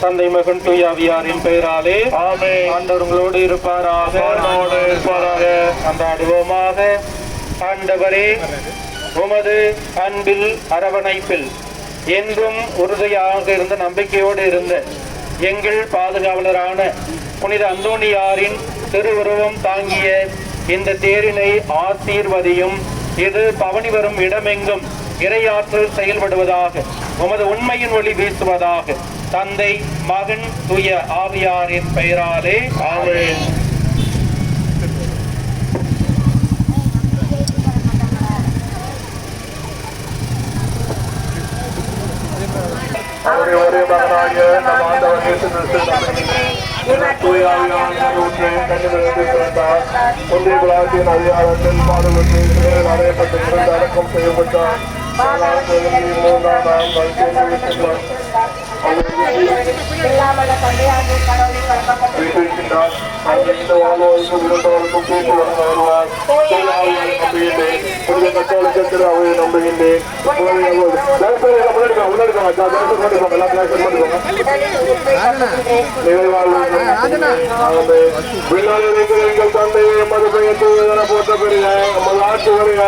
தந்தை மகன் தூயாவியாரின் பெயராலே ஆமே ஆண்டவர் உங்களோடு இருப்பாராக இருப்பாராக. கொண்டாடுவோமாக ஆண்டவரே உமது அன்பில் அரவணைப்பில் என்றும் உறுதியாக இருந்த நம்பிக்கையோடு இருந்த எங்கள் பாதுகாவலரான புனித அந்தோணியாரின் திருவுருவம் தாங்கிய இந்த தேரினை ஆசீர்வதியும். இது பவனி வரும் இடமெங்கும் இறையாற்றல் செயல்படுவதாக உமது உண்மையின் ஒளி வீசுவதாக தந்தை மகன் தூய ஆவியாரின் பெயராலே ஆமென். அவருடைய ஒரே மகனாகிய நம் ஆண்டவர் இயேசு கிறிஸ்து நம்மை தூய ஊற்றை பிறந்தார் ஒன்றிய குலாசியின் அதிகாரத்தில் பாடுபட்டு அறையப்பட்டு அடக்கம் செய்யப்பட்டார். Mala, எழுதி பெரிய ஆட்சி வருக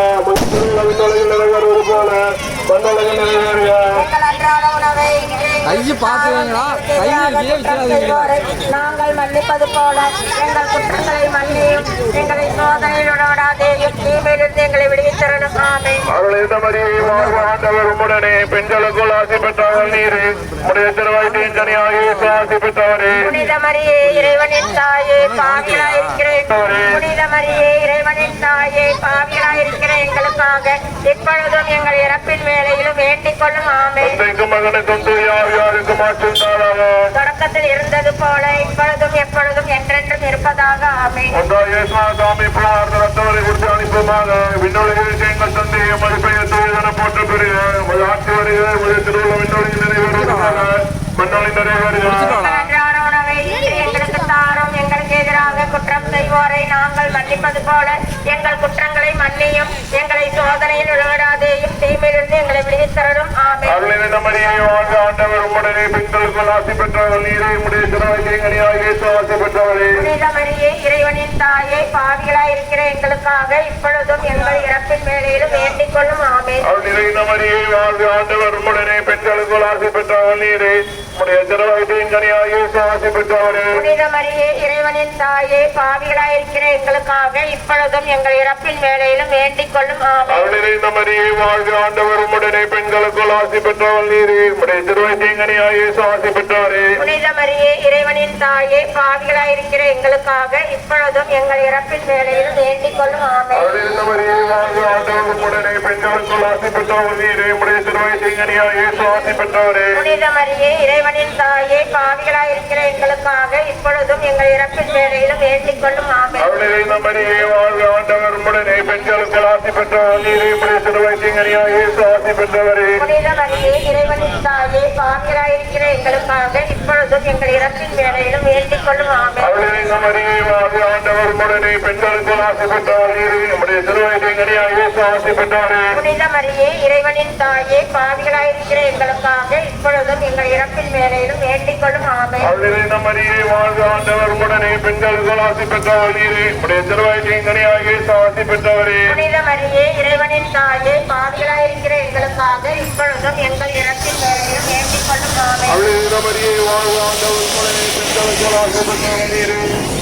நிறைவேறுவது போல நிறைவேறுக கையை கீழே வச்சிடாதீங்களா நாங்கள் மன்னிப்பது போல. எங்கள் குற்றங்களை மன்னியும். எங்களை சோதனையில் விடாதேயும் தீமையிலிருந்து எங்களை விடுவித்தரணும். ஆமே அருளிந்த மரியை வாழ்வு ஆண்டவர் உம்முடனே பெண்களுக்குள் ஆசை பெற்றவர்கள் நீரே. உடைய திருவாய்த்தின் கனியாகி ஆசை பெற்றவரே. புனித மரியே இறைவனின் தாயே பாவிகளாயிருக்கிறேன். புனித மரியே இறைவனின் தாயே பாவிகளாயிருக்கிற எங்களுக்காக. இப்பொழுதும் எங்கள் இறப்பின் வேலையிலும் வேண்டிக் கொள்ளும். ஆமே மகனுக்கும் ஆற்றிருந்தாராக தொடக்கத்தில் இருந்தது போல இப்பொழுதும் எப்பொழுதும் என்றென்றும் இருப்பதாக ஆமே சாமி பிரார்த்த ரத்தவரை கொடுத்து அனுப்புமாக விண்ணுலகில் எங்கள் தந்தையை மதிப்பையை தூயதன போற்ற பெரிய உமது ஆட்சி வருக உடைய திருவுள்ள விண்ணுலகில் நிறைவேறுவதாக மண்ணொழி நிறைவேறுக அன்றாட உணவை இன்று எங்களுக்கு தாரும் எங்களுக்கு எதிராக குற்றம் செய்வோரை நாங்கள் மன்னிப்பது போல எங்கள் குற்றங்களை மன்னியும் எங்களை சோதனையில் விழுவிடாதேயும் தீமையிலிருந்து எங்களை வாழ்க ஆண்டவர் உம்முடனே பெண்களுக்குள் ஆசி பெற்றவர் நீரே இயேசு ஆசி பெற்றவரே. புனித மரியே இறைவனின் தாயே பாவிகளாய் இருக்கிற எங்களுக்காக இப்பொழுதும் எங்கள் இறப்பின் வேலையிலும் வேண்டிக் கொள்ளும். ஆமே அருளின மரியை வாழ்க ஆண்டவர் உம்முடனே பெண்களுக்குள் ஆசி பெற்றவர் நீரே உடைய திருவாய்க்கையின் கனியாக இயேசு ஆசி பெற்றவரே. புனித மரியே இறைவனின் தாயே தாயே பாவிகளாய் இருக்கிற எங்களுக்காக இப்பொழுதும் எங்கள் இறப்பின் வேலையிலும் வேண்டிக் கொள்ளும். வாழ்க ஆண்டவர். உம்முடனே பெண்களுக்குள் ஆசி பெற்றவர் நீரே. உடைய திருவாய்க்கையின் கனியாக இயேசு ஆசி பெற்றவரே புனித மரியே இறைவனின் தாயே பாவிகளாய் இருக்கிற எங்களுக்காக இப்பொழுதும் எங்கள் இறப்பின் வேலையிலும் வேண்டிக் கொள்ளும். ஆமே வாழ்க பெண்களுக்குள் ஆசி பெற்றவர் இயேசு ஆசி இறைவனின் தாயே பாவிகளாய் இருக்கிற எங்களுக்காக இப்பொழுதும் எங்கள் இறப்பின் வேலையிலும் வேண்டிக் கொள்ளும் மரியை ஆண்டவர் பெண்களுக்குள் ஆசி பெற்றவர் இயேசு ஆசி பெற்றவரே புனித மரியே இறைவனின் தாயே பாவிகளாய் இருக்கிற எங்களுக்காக இப்பொழுதும் எங்கள் இறப்பின் வேலையிலும் வேண்டிக் கொள்ளும் ஆமே அருளின மரியை வாழ்க ஆண்டவர் பெண்களுக்குள் ஆசி பெற்றவர் இயேசு ஆசி பெற்றவரே மரியே இறைவனின் தாயே பாவிகளாய் இருக்கிற எங்களுக்காக இப்பொழுதும் எங்கள் இறப்பின் வேலையிலும் வேண்டிக் கொள்ளும் ஆமே மரியை வாழ்க ஆண்டவர். உம்முடனே பெண்களுக்குள் ஆசி பெற்றவர் நீரே உடைய திருவாய்க்கையின் கனியாக இயேசு ஆசி பெற்றவரே. புனித மரியே இறைவனின் தாயே பாவிகளாய் இருக்கிற எங்களுக்காக இப்பொழுதும் எங்கள் இறப்பின் வேலையிலும் வேண்டிக் கொள்ளும் ஆமே மரியை வாழ்க ஆண்டவர். உம்முடனே பெண்களுக்குள் ஆசி பெற்றவர்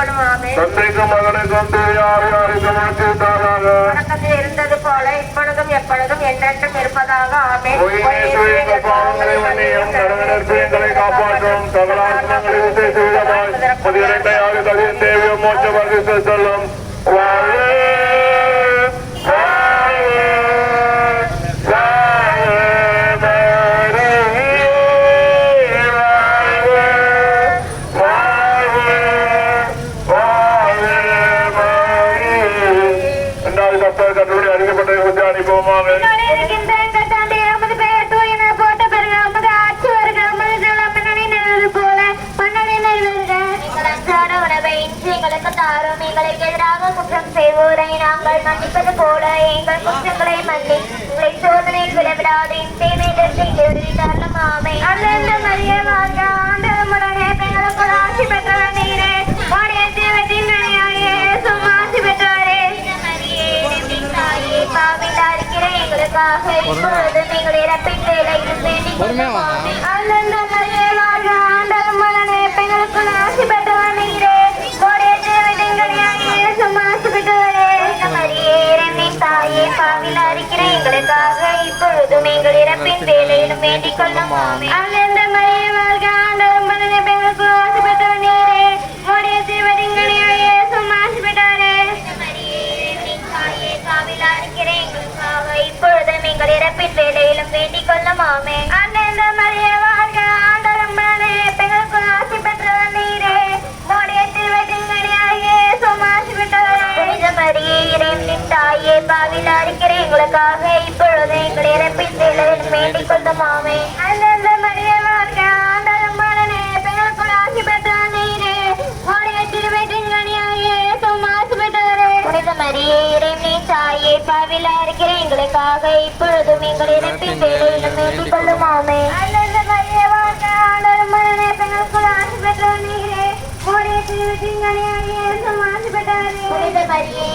தந்தைக்கும் மகனுக்கும் தூயாவியாருக்கும் ஆசிர்வதித்தாராக. தொடக்கத்தில் இருந்தது போல இப்பொழுதும் எப்பொழுதும் என்றென்றும் இருப்பதாக ஆமே பாவங்களை மன்னியும் எங்களை காப்பாற்றும். கதியின் தேவிய மோட்ச பரிசு சொல்லும். இருக்கிற எங்களுக்காக இப்பொழுது நீங்கள் இறப்பின் வேலையில் வேண்டிக் பெண்களுக்குள் ஆசி பெற்றவர் நீரே. கோடைய ஆசி பெற்றவரே. மரியே இறைவனின் தாயே பாவிலா இருக்கிற எங்களுக்காக இப்பொழுதும் எங்கள் இறப்பின் வேலையிலும் வேண்டிக் கொள்ளும். மரியே வாழ்க மகனே பெண்களுக்குள் ஆசி பெற்றவர் நீரே. கோடைய இப்பொழுதும் எங்கள் இறப்பின் வேலையிலும் வேண்டிக் கொள்ளும் ஆமே அண்ணந்த மரிய எங்களுக்காக இப்பொழுதும் எங்கள் இறப்பின் வேலையிலும் வேண்டிக் கொள்ளுமாமே அல்லது மரியே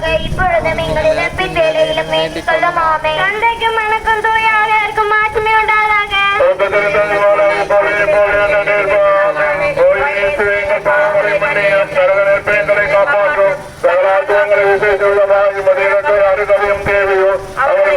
எங்களுக்காக இப்பொழுதும் எங்கள் இறப்பின் வேலையிலும் வேண்டிக் கொள்ளுமாமே. தந்தைக்கும் மனக்கும் தூயாக இருக்கும் மாற்றுமே உண்டாதாக தேவையோ அவரை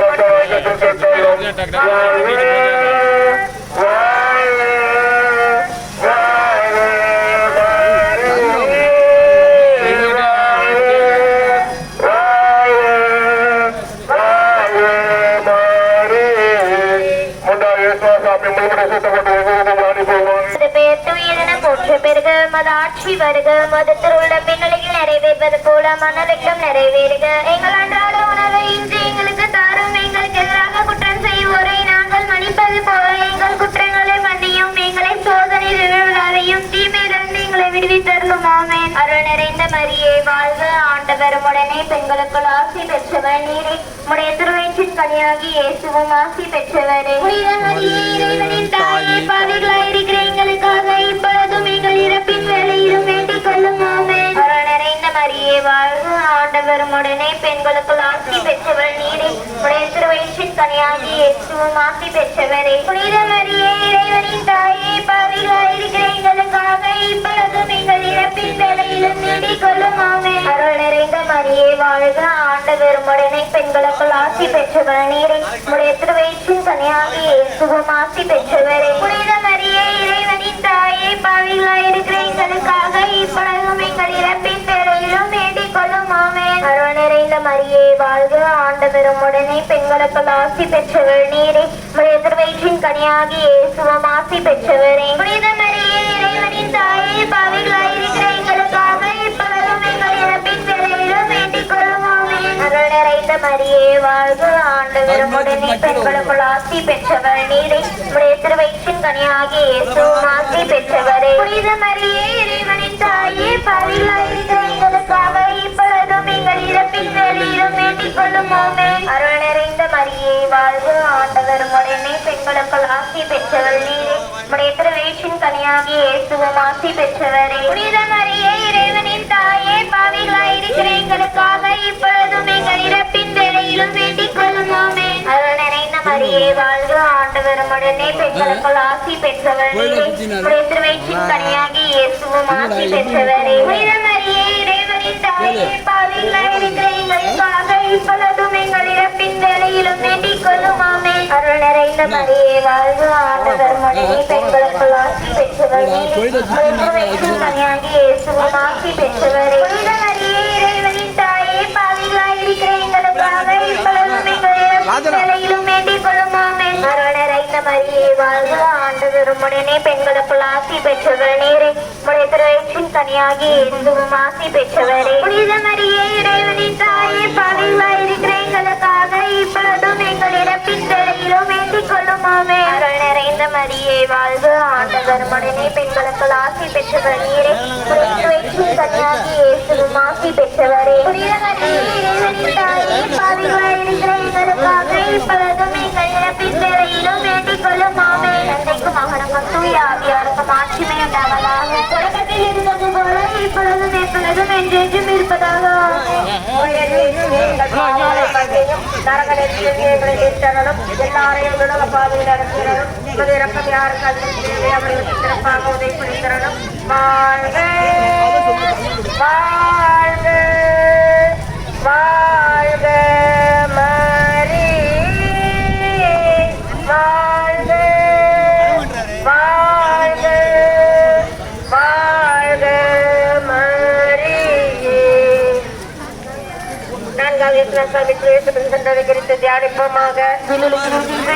வாழ்க ஆண்டவரும் உடனே பெண்களுக்குள் ஆசி பெற்றவர். நீரே உடைய திருவயிற்றின் கனியாகி இயேசுவும் ஆசி பெற்றவரே. புனித மரியே இறைவனின் தாயே பாவிகளாய் இருக்கிற எங்களுக்காக இப்பொழுதும் எங்கள் இறப்பின் வேலையிலும் வேண்டிக் கொள்ளும் ஆமென். அருள் நிறைந்த மரியே வாழ்க. ஆண்டவரும் உடனே பெண்களுக்குள் ஆசி பெற்றவர். நீரே உடைய திருவயிற்றின் கனியாகி இயேசுவும் ஆசி பெற்றவரே. புனித மரியே இறைவனின் தாயே பாவிகளாய் இருக்கிற எங்களுக்காக இப்பொழுதும் எங்கள் இறப்பின் வேலையிலும் வேண்டிக் கொள்ளும் அருள் நிறைந்த மரியே வாழ்க ஆண்டவரும் உடனே பெண்களுக்குள் ஆசி பெற்றவர் நீரே. உடைய திருவயிற்றின் கனியாகி இயேசுவும் ஆசி பெற்றவரே. புனித மரியே இறைவனின் தாயே பாவிகளாய் இருக்கிற எங்களுக்காக இப்பொழுதும் எங்கள் இறப்பின் வேலையிலும் வேண்டிக் கொள்ளும் அருள் நிறைந்த மரியே வாழ்க ஆண்டவரும் உடனே பெண்களுக்குள் ஆசி பெற்றவர் நீரே. உடைய திருவயிற்றின் கனியாகி இயேசுவும் ஆசி பெற்றவரே. புனித மரியே இறைவனின் தாயே பாவிகளாய் நிறைந்த மரியே வாழ்க. ஆண்டவரும் உடனே பெண்களுக்குள் ஆசி பெற்றவர். நீரே உடைய திருவயிற்றின் கனியாகி இயேசுவும் ஆசி பெற்றவரே. புனித மரியே இறைவனின் தாயே இருக்கிற எங்களுக்காக இப்பொழுதும் எங்கள் இறப்பின் வேலையிலும் கொள்ளும் ஆமென் அருள் நிறைந்த மரியே வாழ்க. ஆண்டவர் உடனே பெண்களுக்குள் ஆசி பெற்றவர். நீரே உடைய திருவேற்றின் கனியாகி இயேசுவும் ஆசி பெற்றவரே. புனித மரியே இறைவனின் தாயே பாவிகளாய் எங்களுக்காக இப்பொழுதும் எங்கள் இறப்பின் வேளையிலும் வேண்டிக் கொள்ளும் ஆமென் அருள் நிறைந்த மரியே வாழ்க ஆண்டவர் உடனே பெண்களுக்குள் ஆசி பெற்றவர். நீரே உடைய திருவேற்றின் கனியாகி இயேசுவும் ஆசி பெற்றவரே. புனித மரியே இறைவனின் தாயே பாவிகளாய் இருக்கிற எங்களுக்காக இப்பொழுதும் எங்கள் இறப்பின் வேளையிலும் வேண்டிக் கொள்ளும் ஆமென் அருள் நிறைந்த மரியே வாழ்க ஆண்டவர் உடனே பெண்களுக்குள் ஆசி பெற்றவர். நீரே உடைய கன்னியாகி இயேசுவும் ஆசி பெற்றவரே புனித மரியே இறைவனின் தாயே பாவிகளாய் இருக்கிற எங்களுக்காக இப்பொழுதும் எங்கள் வேண்டிக் உடனே பெண்களுக்குள் ஆசி பெற்றவர் நீரே. உடைய திருவயிற்றின் ஆசி பெற்றவரே புனித இறைவனின் தாயே பாவிகளாய் இருக்கிற எங்களுக்காக இப்பொழுதும் எங்கள் இறப்பின் வேண்டிக் கொள்ளுமாமே. அருள் நிறைந்த மரியே வாழ்க ஆண்டவர் உடனே பெண்களுக்குள் ஆசி பெற்றவர் நீரே. உடைய திருவயிற்றின் கனியாகி இயேசுவும் ஆசி பெற்றவரே இறைவனின் தாயே பாவிகளாய் இருக்கிற இப்பொழுதும் எங்கள் இறப்பின் வேளையிலும் வேண்டிக் கொள்ளும் ஆமென் தந்தைக்கும் மகனுக்கும் தூய ஆவியாருக்கும் ஆட்சிமை உண்டாவதாக தொடக்கத்தில் இருந்தது போல இப்பொழுதும் எப்பொழுதும் என்றென்றும் இருப்பதாக எல்லாரையும் உலக பாதையில் அனுப்பினரும் உமது இறக்கம் யாருக்கு அதிகம் அவர்களுக்கு சிறப்பாக உதவி புரிந்தரணும் வாழ்க வாழ்க வாழ்க. நான்காவது சந்ததை குறித்து தியானிப்போமாக.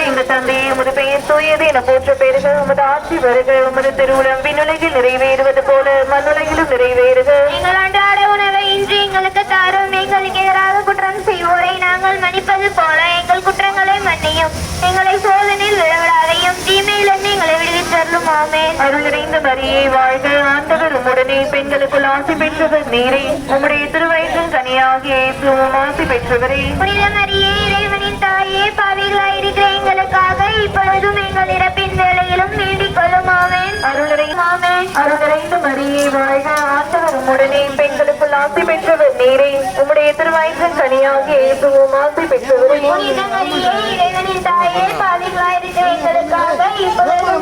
இந்த தந்தையை உமது பெயர் தூயது என போற்ற பெருக உமது ஆட்சி வருக. உமது திருவுளம் விண்ணுலகில் நிறைவேறுவது போல மண்ணுலகிலும் நிறைவேறுக. எங்கள் அன்றாட உணவை இன்று எங்களுக்கு தாரும். எங்களுக்கு எதிராக குற்றம் செய்வோரை நாங்கள் மன்னிப்பது போல எங்கள் குற்றங்களை மன்னியும். எங்களை சோதனையில் விழவிடாதையும் தீமையிலிருந்து எங்களை விடுவித்தருளும் ஆமென். அருள் நிறைந்த மரியை வாழ்க. ஆண்டவர் உம்முடனே பெண்களுக்குள் ஆசி பெற்றவர் நீரே. உம்முடைய திருவயிற்றின் கனியாகிய ஆசி பெற்றவரே. புனித மரியே இறைவனின் தாயே பாவிகளாய் இருக்கிற எங்களுக்காக இப்பொழுதும் எங்கள் இறப்பின் வேளையிலும் வேண்டிக் கொள்ளும் ஆமென் அருள் நிறைந்த ஆமென் அருள் நிறைந்த மரியை வாழ்க ஆண்டவர் உம்முடனே பெண்களுக்குள் ஆசி பெற்றவர் நீரே உம்முடைய திருவயிற்றின் கனியாகிய இயேசுவும் ஆசி பெற்றவரே. தாயே பாவிகளாய் இருக்கிற எங்களுக்காக இப்பொழுதும்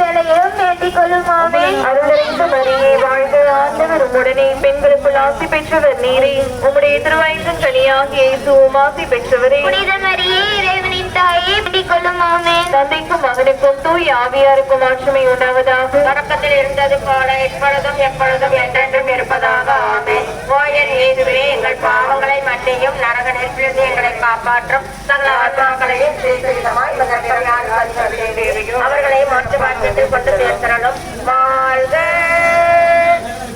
வேளையிலும் வேண்டிக் கொள்ளும் ஆமென் அருள் நிறைந்த மரியே வாழ்க ஆண்டவர் உம்முடனே. பெண்களுக்குள் ஆசி பெற்றவர் நீரே. உம்முடைய திருவயிற்றின் கனியாகிய இயேசுவும் ஆசி பெற்றவரே. புனித மரியே இறைவனின் தாயே வேண்டிக் கொள்ளும் ஆமென் தந்தைக்கும் மகனுக்கும் தூய் ஆவியாருக்கும் ஆட்சிமை உண்டாவதாக. தொடக்கத்தில் இருந்தது போல எப்பொழுதும் எப்பொழுதும் என்றென்றும் இருப்பதாக. எங்கள் பாவங்களை மட்டியும் நரக நெருப்பிலிருந்து எங்களை காப்பாற்றும் சகல ஆத்மாக்களையும் அவர்களையும் மாற்றி மாற்று கொண்டு சேர்த்தரணும் வாழ்க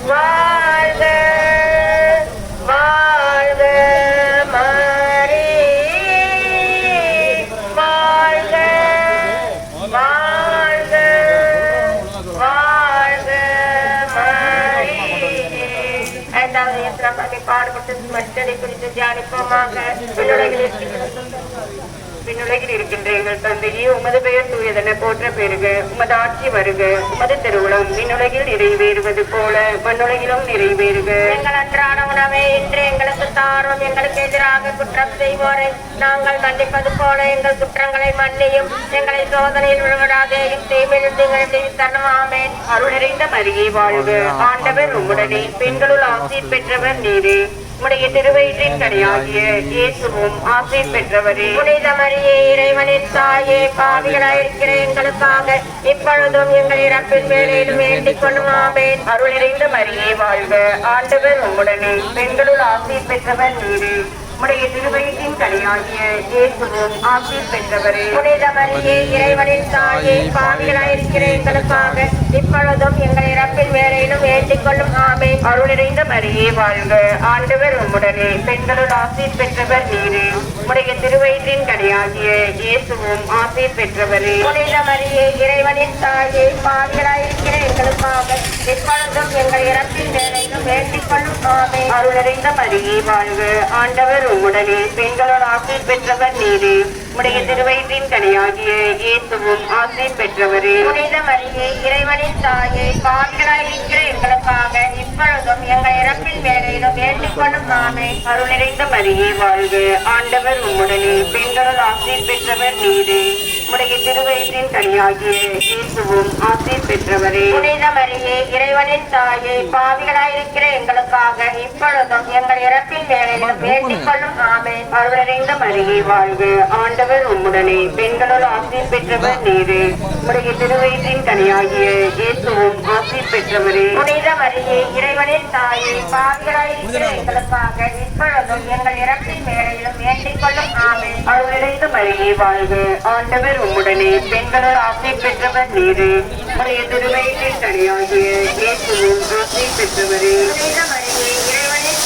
வாழ் மற்றதை குறித்து தியானிப்போமாக விண்ணுலகில் இருக்கின்ற எங்கள் தந்தையே உமது பெயர் தூயதென போற்ற பெருக. உமது ஆட்சி வருக. உமது திருவுளம் விண்ணுலகில் நிறைவேறுவது போல மண்ணுலகிலும் நிறைவேறுக. எங்கள் அன்றாட உணவை இன்று எங்களுக்கு தாரும். எங்களுக்கு எதிராக குற்றம் செய்வோரை நாங்கள் மன்னிப்பது போல எங்கள் குற்றங்களை மன்னியும். எங்களை சோதனையில் விழுவிடாதேயும் தரணும். ஆமேன். அருள் நிறைந்த மரியை வாழ்க. ஆண்டவர் உம்முடனே பெண்களுள் ஆசீர் பெற்றவர் நீரே. உடைய திருவயிற்றின் கடையாகிய இயேசுவும் ஆசை பெற்றவரே. புனித மரியே இறைவனின் தாயே பாவிகளாயிருக்கிற எங்களுக்காக இப்பொழுதும் எங்கள் இறப்பின் வேலையிலும் வேண்டிக் கொள்ளும் அருள் நிறைந்த மரியே வாழ்க ஆண்டவர் உம்முடனே. பெண்களுள் ஆசை பெற்றவர் நீரே. உடைய திருவயிற்றின் கனியாகிய இயேசுவும் ஆசை பெற்றவரே. புனித மரியே இறைவனின் தாயே பாவிகளாயிருக்கிற எங்களுக்காக இப்பொழுதும் எங்கள் இறப்பின் வேலையிலும் வேண்டிக் கொள்ளும் ஆமை. அருள் நிறைந்த மரியே வாழ்க. ஆண்டவர் உம்முடனே. பெண்களுள் ஆசீர் பெற்றவர் நீரே. உடைய திருவயிற்றின் கடையாகிய இயேசுவும் ஆசீர் பெற்றவரே. புனித மரியே இறைவனின் தாயே பாவிகளாயிருக்கிற எங்களுக்காக இப்பொழுதும் எங்கள் இறப்பின் வேலையிலும் வேண்டிக் கொள்ளும் ஆமை. அருள் நிறைந்த மரியே வாழ்க. ஆண்டவர் உம்முடனே. பெண்களுள் ஆசீர் பெற்றவர் நீரே. உடைய திருவயிற்றின் கனியாகிய இயேசுவும் ஆசீர் பெற்றவரே. புனித மரியே இறைவனின் தாயே பாவிகளாயிருக்கிற எங்களுக்காக இப்பொழுதும் எங்கள் இறப்பின் வேலையிலும் வேண்டிக் கொள்ளும் நாமே. அருள் நிறைந்த மரியே வாழ்க. ஆண்டவர் உம்முடனே பெண்களுள் ஆசீர் பெற்றவர் நீரே. உடைய திருவயிற்றின் கனியாகிய இயேசுவும் ஆசீர் பெற்றவரே. புனித மரியே இறைவனின் தாயே பாவிகளாயிருக்கிற எங்களுக்காக இப்பொழுதும் எங்கள் இறப்பின் வேலையிலும் வேண்டிக் கொள்ளும் ஆமே அருள் நிறைந்த மரியே வாழ்க. ஆண்டவர் உம்முடனே. பெண்களுள் ஆசீர் பெற்றவர் நீரே. உடைய திருவயிற்றின் கனியாகிய இயேசுவும் ஆசீர் பெற்றவரே. புனித மரியே இறைவனின் தாயே பாவிகளாயிருக்கிற எங்களுக்காக இப்பொழுதும் எங்கள் இறப்பின் வேலையிலும் வேண்டிக் கொள்ளும் ஆமே அருள் நிறைந்த மரியே வாழ்க. ஆண்டவர் உம்முடனே பெண்களுள் ஆசை பெற்றவர் நீரே. உடைய திருவயிற்றின் கனியாகிய இயேசுவும் ஆசை பெற்றவரே. புனித இறைவனின்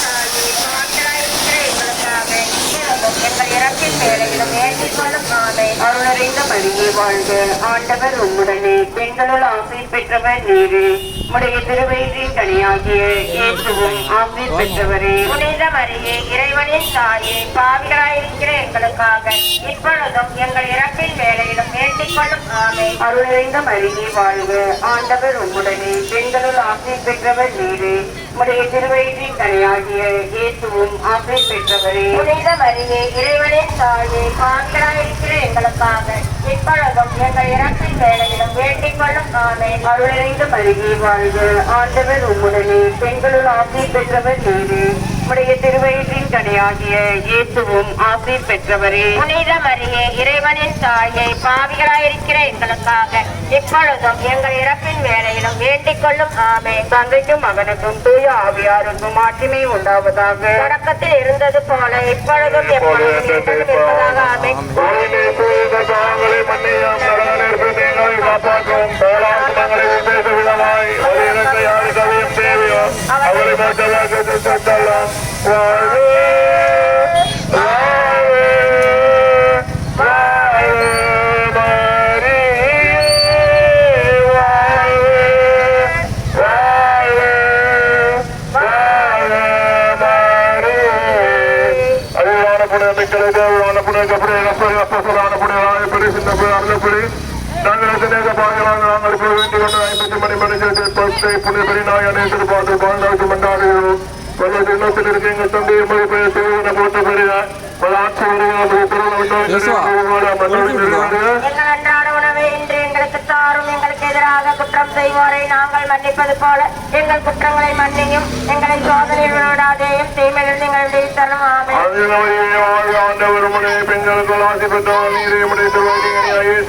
எங்கள் இறப்பின் பேரையிலும் வேண்டிக் மரியே வாழ்க. ஆண்டவர் உம்முடனே பெண்களுள் ஆசீர் பெற்றவர் நீரு. உடைய திருவயிற்றின் கனியாகிய இயேசுவும் ஆசீர் பெற்றவரே. புனித மரியே இறைவனின் தாயே பாவிகளாயிருக்கிற எங்களுக்காக இப்பொழுதும் எங்கள் இறப்பின் வேலையிலும் வேண்டிக் கொள்ளும். ஆமே மருகே மரியே வாழ்க. ஆண்டவர் உம்முடனே பெண்களுள் ஆசீர் பெற்றவர் நீரு. உடைய திருவயிற்றின் கனியாகிய இயேசுவும் ஆசீர் பெற்றவரே. புனித மரியே இறைவனின் தாயே பாவிகளாயிருக்கிற எங்களுக்காக இப்பொழுதும் எங்கள் இறப்பின் வேலையிலும் வேண்டிக் கொள்ளும் ஆமே அருள் நிறைந்த மரியே வாழ்க. ஆண்டவர் உம்முடனே பெண்களுள் ஆசீர் பெற்றவர் நீரே. உடைய திருவயிற்றின் கனியாகிய இயேசுவும் ஆசீர் பெற்றவரே. புனித மரியே இறைவனின் தாயை பாவிகளாயிருக்கிற எங்களுக்காக இப்பொழுதும் எங்கள் இறப்பின் வேலையிலும் வேண்டிக் கொள்ளும். ஆமே தந்தைக்கும் மகனுக்கும் தூய ஆவியாருக்கும் மாட்சிமை உண்டாவதாக. தொடக்கத்தில் இருந்தது போல இப்பொழுதும் எப்பொழுதும் இருப்பதாக. ஆமே பத்தை புனித பெரியநாய் மண்டாடுகிறோம் பல தினத்தில் இருக்க எங்கள் தந்தை மொழி போட்ட பெரிய பல ஆட்சி எங்கள் குற்றம் செய்வோரை நாங்கள் மன்னிப்பது போல எங்கள் குற்றங்களை மன்னியும் எங்களை சோதனையில் விடாதேயும் தீமையிலிருந்து எங்கள் விடுவித்தரும் ஆமே ஆண்டவர் முறை பெண்களுக்கு ஆசை பெற்றவர் நீரை முடித்து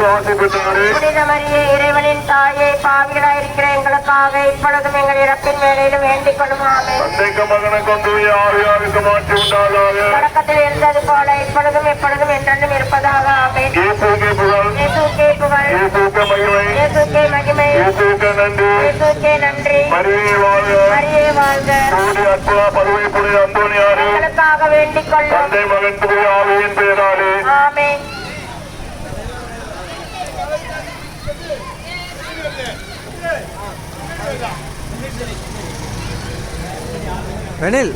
ஆசை பெற்றாரே புனித மரியே இறைவனின் தாயே பாவிகளாயிருக்கிற எங்களுக்காக இப்பொழுதும் எங்கள் இறப்பின் வேலையிலும் வேண்டிக் கொள்ளும். தொடக்கத்தில் இருந்தது போல இப்பொழுதும் எப்பொழுதும் என்றென்றும் இருப்பதாக. ஆமே மகிமை. இயேசுக்கு நன்றி இயேசுக்கு நன்றி. மரியே வாழ்க. மரியே வாழ்க. சூரிய அற்புதா பதவி புனித அந்தோனியாரே எங்களுக்காக வேண்டிக் கொள்ளும். தந்தை மகன் புதிய ஆவியின் பெயராலே. ஆமென். வெனில்